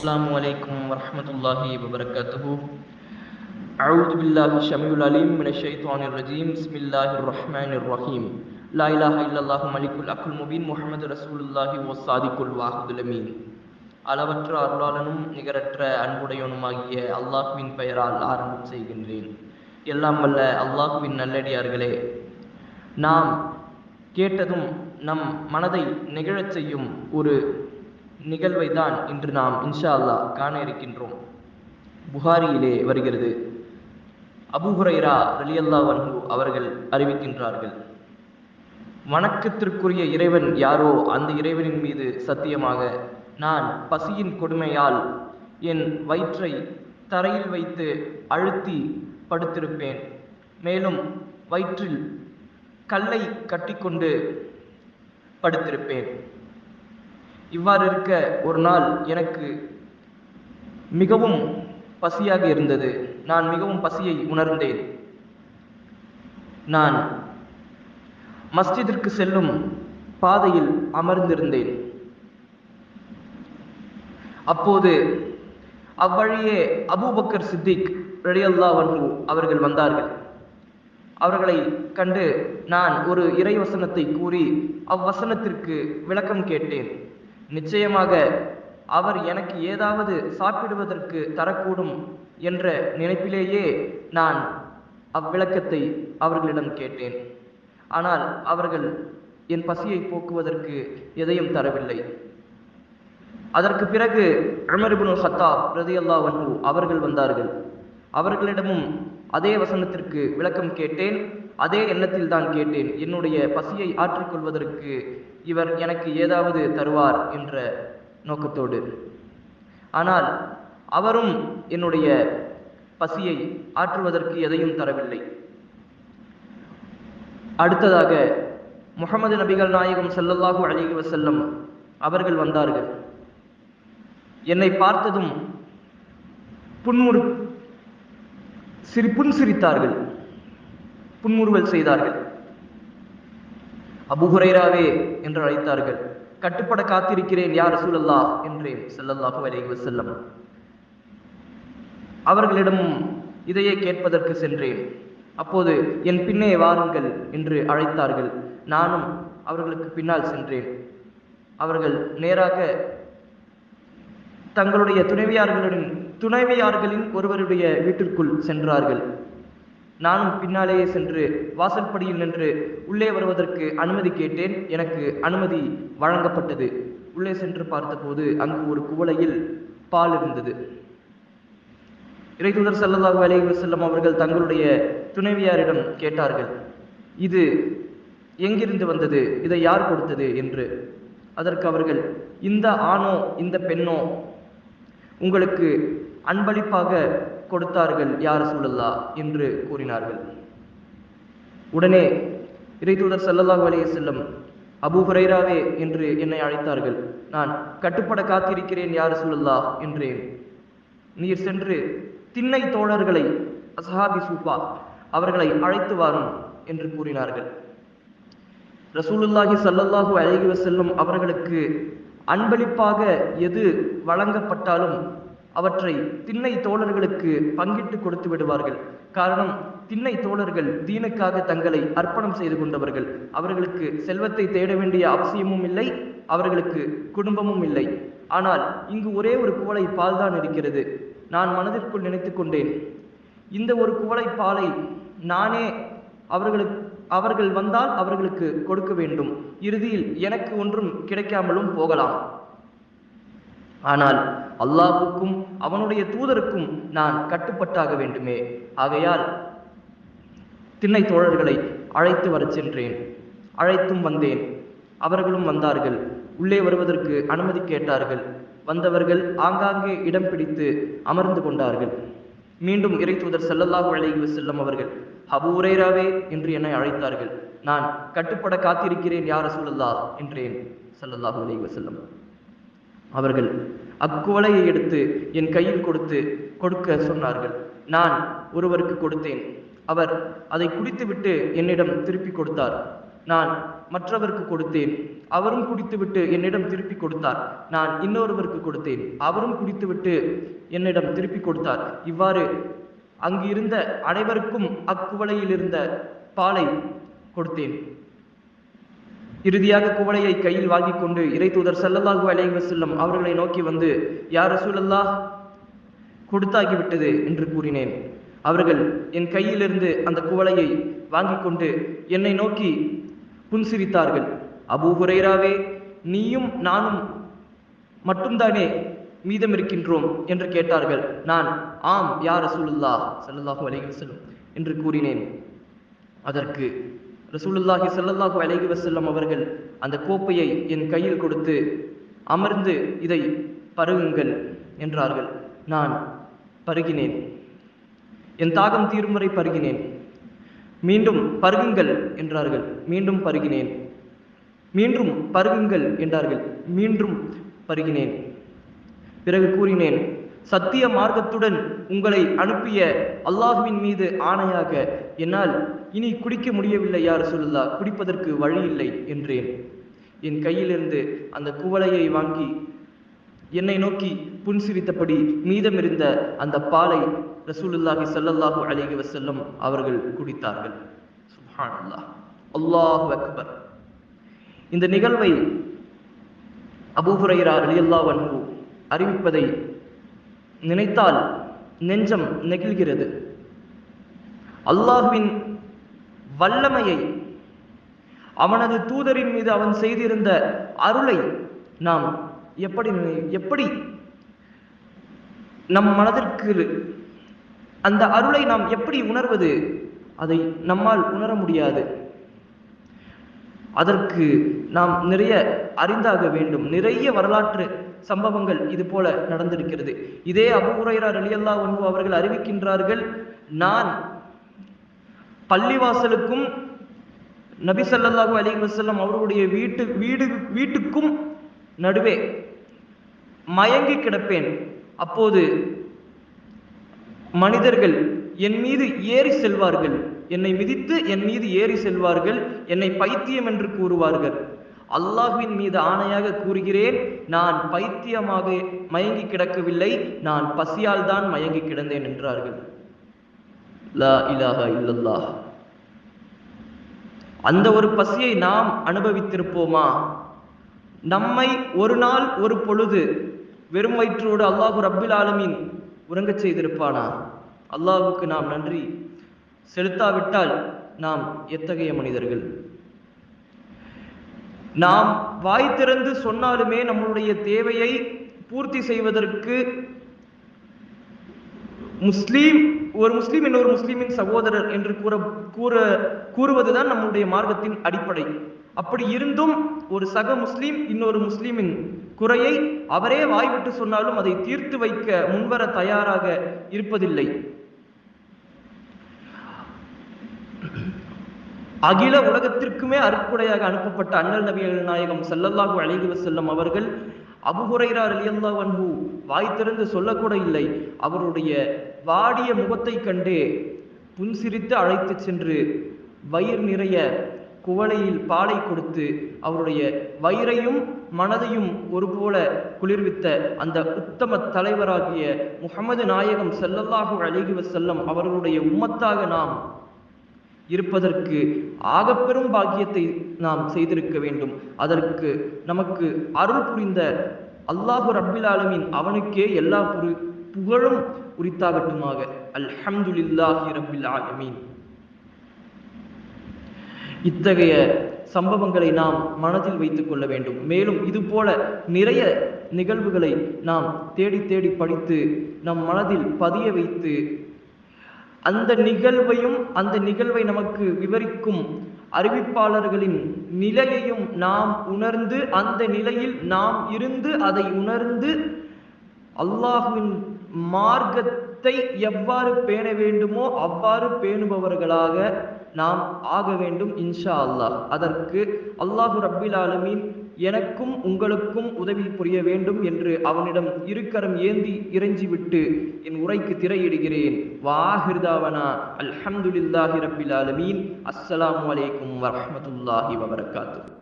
السلام عليكم ورحمة الله وبركاته أعوذ بالله الشميع العليم من الشيطان الرجيم بسم الله الرحمن الرحيم لا إله إلا الله ملك الحق المبين محمد رسول الله والصادق الواحد الأمين அளவற்ற அருளாளனும் நிகரற்ற அன்புடையவனுமாகிய அல்லாஹுவின் பெயரால் ஆரம்பம் செய்கின்றேன் எல்லாம் வல்ல அல்லாஹுவின் நல்லடியார்களே நாம் கேட்டதும் நம் மனதை நிகழச் செய்யும் ஒரு நிகழ்வை தான் இன்று நாம் இன்ஷா அல்லாஹ் காண இருக்கின்றோம் புகாரியிலே வருகிறது. அபுஹுரைரா ரலியல்லா வன்ஹு அவர்கள் அறிவிக்கின்றார்கள். வணக்கத்திற்குரிய இறைவன் யாரோ அந்த இறைவனின் மீது சத்தியமாக நான் பசியின் கொடுமையால் என் வயிற்றை தரையில் வைத்து அழுத்தி படுத்திருப்பேன். மேலும் வயிற்றில் கல்லை கட்டிக்கொண்டு படுத்திருப்பேன். இவ்வாறு இருக்க ஒரு நாள் எனக்கு மிகவும் பசியாக இருந்தது. நான் மிகவும் பசியை உணர்ந்தேன். நான் மஸ்ஜிதிற்கு செல்லும் பாதையில் அமர்ந்திருந்தேன். அப்போது அவ்வழியே அபூபக்கர் சித்திக் ரெடியல்லா வன்ஹு அவர்கள் வந்தார்கள். அவர்களை கண்டு நான் ஒரு இறைவசனத்தை கூறி அவ்வசனத்திற்கு விளக்கம் கேட்டேன். நிச்சயமாக அவர் எனக்கு ஏதாவது சாப்பிடுவதற்கு தரக்கூடும் என்ற நினைப்பிலேயே நான் அவ்விளக்கத்தை அவர்களிடம் கேட்டேன். ஆனால் அவர்கள் என் பசியை போக்குவதற்கு எதையும் தரவில்லை. அதற்கு பிறகு அமர்புனு ஹத்தாப் ரதியல்லா வன்ஹு அவர்கள் வந்தார்கள். அவர்களிடமும் அதே வசனத்திற்கு விளக்கம் கேட்டேன். அதே எண்ணத்தில் தான் கேட்டேன் என்னுடைய பசியை ஆற்றிக்கொள்வதற்கு இவர் எனக்கு ஏதாவது தருவார் என்ற நோக்கத்தோடு. ஆனால் அவரும் என்னுடைய பசியை ஆற்றுவதற்கு எதையும் தரவில்லை. அடுத்ததாக முகமது நபிகள் நாயகம் ஸல்லல்லாஹு அழகி செல்லும் அவர்கள் வந்தார்கள். என்னை பார்த்ததும் புன்முறு சிரி புன் சிரித்தார்கள் புன்முறுவல் செய்தார்கள். அபுஹுரைராவே என்று அழைத்தார்கள். கட்டுப்பட காத்திருக்கிறேன் யார் சூழல்லா என்றேன் ஸல்லல்லாஹு அலைஹி செல்லம் அவர்களிடம் இதையே கேட்பதற்கு சென்றேன். அப்போது என் பின்னே வாருங்கள் என்று அழைத்தார்கள். நானும் அவர்களுக்கு பின்னால் சென்றேன். அவர்கள் நேராக தங்களுடைய துணைவியார்களின் துணைவியார்களின் ஒருவருடைய வீட்டிற்குள் சென்றார்கள். நானும் பின்னாலேயே சென்று வாசற்படியில் நின்று உள்ளே வருவதற்கு அனுமதி கேட்டேன். எனக்கு அனுமதி வழங்கப்பட்டது. உள்ளே சென்று பார்த்தபோது அங்கு ஒரு குவளையில் பால் இருந்தது. இறைதூதர் செல்லதாக அலைஹி செல்லும் அவர்கள் தங்களுடைய துணைவியாரிடம் கேட்டார்கள் இது எங்கிருந்து வந்தது? இதை யார் கொடுத்தது? என்று. அதற்கு அவர்கள் இந்த ஆணோ இந்த பெண்ணோ உங்களுக்கு அன்பளிப்பாக கொடுத்தார்கள் யார் சூழல்லா என்று கூறினார்கள். உடனே இறைத்துடர் ஸல்லல்லாஹு அலைஹி செல்லும் அபூ ஹுரைராவே என்று என்னை அழைத்தார்கள். நான் கட்டுப்பட காத்திருக்கிறேன் யார் சூழல்லா என்றேன் நீர் சென்று திண்ணை தோழர்களை அசஹாபி சூப்பா அவர்களை அழைத்து வாரும் என்று கூறினார்கள். ரசூலுல்லாஹி சல்லல்லாஹு அலைஹி செல்லும் அவர்களுக்கு அன்பளிப்பாக எது வழங்கப்பட்டாலும் அவற்றை திண்ணை தோழர்களுக்கு பங்கிட்டு கொடுத்து விடுவார்கள். காரணம் திண்ணை தோழர்கள் தீனுக்காக தங்களை அர்ப்பணம் செய்து கொண்டவர்கள். அவர்களுக்கு செல்வத்தை தேட வேண்டிய அவசியமும் இல்லை அவர்களுக்கு குடும்பமும் இல்லை. ஆனால் இங்கு ஒரே ஒரு குவளை பால் தான் இருக்கிறது. நான் மனதிற்குள் நினைத்து கொண்டேன். இந்த ஒரு குவளை பாலை நானே அவர்களுக்கு அவர்கள் வந்தால் அவர்களுக்கு கொடுக்க வேண்டும். இறுதியில் எனக்கு ஒன்றும் கிடைக்காமலும் போகலாம். ஆனால் அல்லாஹுக்கும் அவனுடைய தூதருக்கும் நான் கட்டுப்பட்டாக வேண்டுமே. ஆகையால் திண்ணை தோழர்களை அழைத்து வரச் சென்றேன். அழைத்தும் வந்தேன். அவர்களும் வந்தார்கள். உள்ளே வருவதற்கு அனுமதி கேட்டார்கள். வந்தவர்கள் ஆங்காங்கே இடம் பிடித்து அமர்ந்து கொண்டார்கள். மீண்டும் இறை தூதர் ஸல்லல்லாஹு அலைஹி செல்லும் அவர்கள் அபூ உரைராவே என்று என்னை அழைத்தார்கள். நான் கட்டுப்பட காத்திருக்கிறேன் யார சொல்லல்லா என்றேன். ஸல்லல்லாஹு அலைஹி வஸல்லம் அவர்கள் அக்குவலையை எடுத்து என் கையில் கொடுத்து கொடுக்க சொன்னார்கள். நான் ஒருவருக்கு கொடுத்தேன். அவர் அதை குடித்துவிட்டு என்னிடம் திருப்பி கொடுத்தார். நான் மற்றவருக்கு கொடுத்தேன். அவரும் குடித்துவிட்டு என்னிடம் திருப்பி கொடுத்தார். நான் இன்னொருவருக்கு கொடுத்தேன். அவரும் குடித்துவிட்டு என்னிடம் திருப்பி கொடுத்தார். இவ்வாறு அங்கு இருந்த அனைவருக்கும் அக்குவலையில் இருந்த பாலை கொடுத்தேன். இறுதியாக குவளையை கையில் வாங்கிக் கொண்டு இறை தூதர் ஸல்லல்லாஹு அலைஹி செல்லும் அவர்களை நோக்கி வந்து யார் சூழல்லா கொடுத்தாகிவிட்டது என்று கூறினேன். அவர்கள் என் கையிலிருந்து அந்த குவளையை வாங்கி கொண்டு என்னை நோக்கி புன்சிரித்தார்கள். அபூ ஹுரைராவே நீயும் நானும் மட்டும்தானே மீதம் இருக்கின்றோம் என்று கேட்டார்கள். நான் ஆம் யார் ரசூலுல்லாஹ் ஸல்லல்லாஹு அலைஹி செல்லும் என்று கூறினேன். அதற்கு ரசூலுல்லாஹி ஸல்லல்லாஹு அலைஹி வசல்லம் அவர்கள் அந்த கோப்பையை என் கையில் கொடுத்து அமர்ந்து இதை பருகுங்கள் என்றார்கள். நான் பருகினேன். என் தாகம் தீரும் வரை பருகினேன். மீண்டும் பருகுங்கள் என்றார்கள். மீண்டும் பருகினேன். மீண்டும் பருகுங்கள் என்றார்கள். மீண்டும் பருகினேன். பிறகு கூறினேன் சத்திய மார்க்கத்துடன் உங்களை அனுப்பிய அல்லாஹுவின் மீது ஆணையாக என்னால் இனி குடிக்க முடியவில்லை யார் சொல்லா குடிப்பதற்கு வழி இல்லை என்றேன். என் கையிலிருந்து அந்த குவளையை வாங்கி என்னை நோக்கி புன்சிரித்தபடி மீதமிருந்த அந்த பாலை ரசூலுல்லாஹி சல்லல்லாஹு அலைஹி வசல்லம் அவர்கள் குடித்தார்கள். சுப்ஹானல்லாஹ். அல்லாஹு அக்பர். இந்த நிகழ்வை அபூ அலியல்லா வன்பு அறிவிப்பதை நினைத்தால் நெஞ்சம் நெகிழ்கிறது. அல்லாஹ்வின் வல்லமையை அவனது தூதரின் மீது அவன் செய்திருந்த அருளை நாம் எப்படி எப்படி நம் மனதிற்கு அந்த அருளை நாம் எப்படி உணர்வது அதை நம்மால் உணர முடியாது. அதற்கு நாம் நிறைய அறிந்தாக வேண்டும். நிறைய வரலாற்று சம்பவங்கள் இது போல நடந்திருக்கிறது. இதே அபு ஹுரைரா ரலியல்லாஹு அன்ஹு அவர்கள் அறிவிக்கின்றார்கள் நான் பள்ளிவாசலுக்கும் நபி சல்லாஹூ அலி வசல்லம் அவர்களுடைய வீட்டு வீடு வீட்டுக்கும் நடுவே மயங்கி கிடப்பேன். அப்போது மனிதர்கள் என் மீது ஏறி செல்வார்கள். என்னை மிதித்து என் மீது ஏறி செல்வார்கள். என்னை பைத்தியம் என்று கூறுவார்கள். அல்லாஹ்வின் மீது ஆணையாக கூறுகிறேன் நான் பைத்தியமாக மயங்கி கிடக்கவில்லை. நான் பசியால் தான் மயங்கி கிடந்தேன் என்றார்கள். லா இலாஹா இல்லல்லா அந்த ஒரு பசியை நாம் அனுபவித்திருப்போமா? நம்மை ஒரு நாள் ஒரு பொழுது வெறும் வயிற்றோடு அல்லாஹு ரப்பில் ஆலமின் உறங்கச் செய்திருப்பானா? அல்லாஹுக்கு நாம் நன்றி. செலுத்தாவிட்டால் நாம் எத்தகைய மனிதர்கள்? நாம் வாய் திறந்து சொன்னாலுமே நம்மளுடைய தேவையை பூர்த்தி செய்வதற்கு முஸ்லீம் ஒரு முஸ்லீம் இன்னொரு முஸ்லீமின் சகோதரர் என்று கூற கூற கூறுவதுதான் நம்முடைய மார்க்கத்தின் அடிப்படை. அப்படி இருந்தும் ஒரு சக முஸ்லீம் இன்னொரு முஸ்லீமின் குறையை அவரே வாய்விட்டு சொன்னாலும் அதை தீர்த்து வைக்க முன்வர தயாராக இருப்பதில்லை. அகில உலகத்திற்குமே அருக்குடையாக அனுப்பப்பட்ட அண்ணல் நபிகள் நாயகம் செல்லல்லாகு அலைஹி செல்லும் அவர்கள் அபு அலியல்லா வன்பு வாய் திறந்து சொல்லக்கூட இல்லை. அவருடைய வாடிய முகத்தை கண்டு புன்சிரித்து அழைத்துச் சென்று வயிறு நிறைய குவளையில் பாலை கொடுத்து அவருடைய வயிறையும் மனதையும் ஒருபோல குளிர்வித்த அந்த உத்தம தலைவராகிய முகமது நாயகம் ஸல்லல்லாஹு அழகி செல்லம் அவர்களுடைய உம்மத்தாக நாம் இருப்பதற்கு ஆகப்பெரும் பாக்கியத்தை நாம் செய்திருக்க வேண்டும். அதற்கு நமக்கு அருள் புரிந்த அல்லாஹு ரபில் ஆலமின் அவனுக்கே எல்லா புரு புகழும் உரித்தாகட்டுமாக. அல்ஹம்துலில்லாஹி ரபில் ஆலமீன். இத்தகைய சம்பவங்களை நாம் மனதில் வைத்துக் கொள்ள வேண்டும். மேலும் இது போல நிறைய நிகழ்வுகளை நாம் தேடி தேடி படித்து நம் மனதில் பதிய வைத்து அந்த நிகழ்வையும் அந்த நிகழ்வை நமக்கு விவரிக்கும் அறிவிப்பாளர்களின் நிலையையும் நாம் உணர்ந்து அந்த நிலையில் நாம் இருந்து அதை உணர்ந்து அல்லாஹுவின் மார்க்கத்தை எவ்வாறு பேண வேண்டுமோ அவ்வாறு பேணுபவர்களாக நாம் ஆக வேண்டும் இன்ஷா அல்லாஹ். அதற்கு அல்லாஹு ரப்பில் ஆலமீன் எனக்கும் உங்களுக்கும் உதவி புரிய வேண்டும் என்று அவனிடம் இருக்கரம் ஏந்தி இறைஞ்சிவிட்டு என் உரைக்கு திரையிடுகிறேன். வாஹிர்தாவனா அல்ஹம்துலில்லாஹி ரப்பில் ஆலமீன். அஸ்ஸலாமு அலைக்கும் வரஹ்மத்துல்லாஹி வபரகாத்து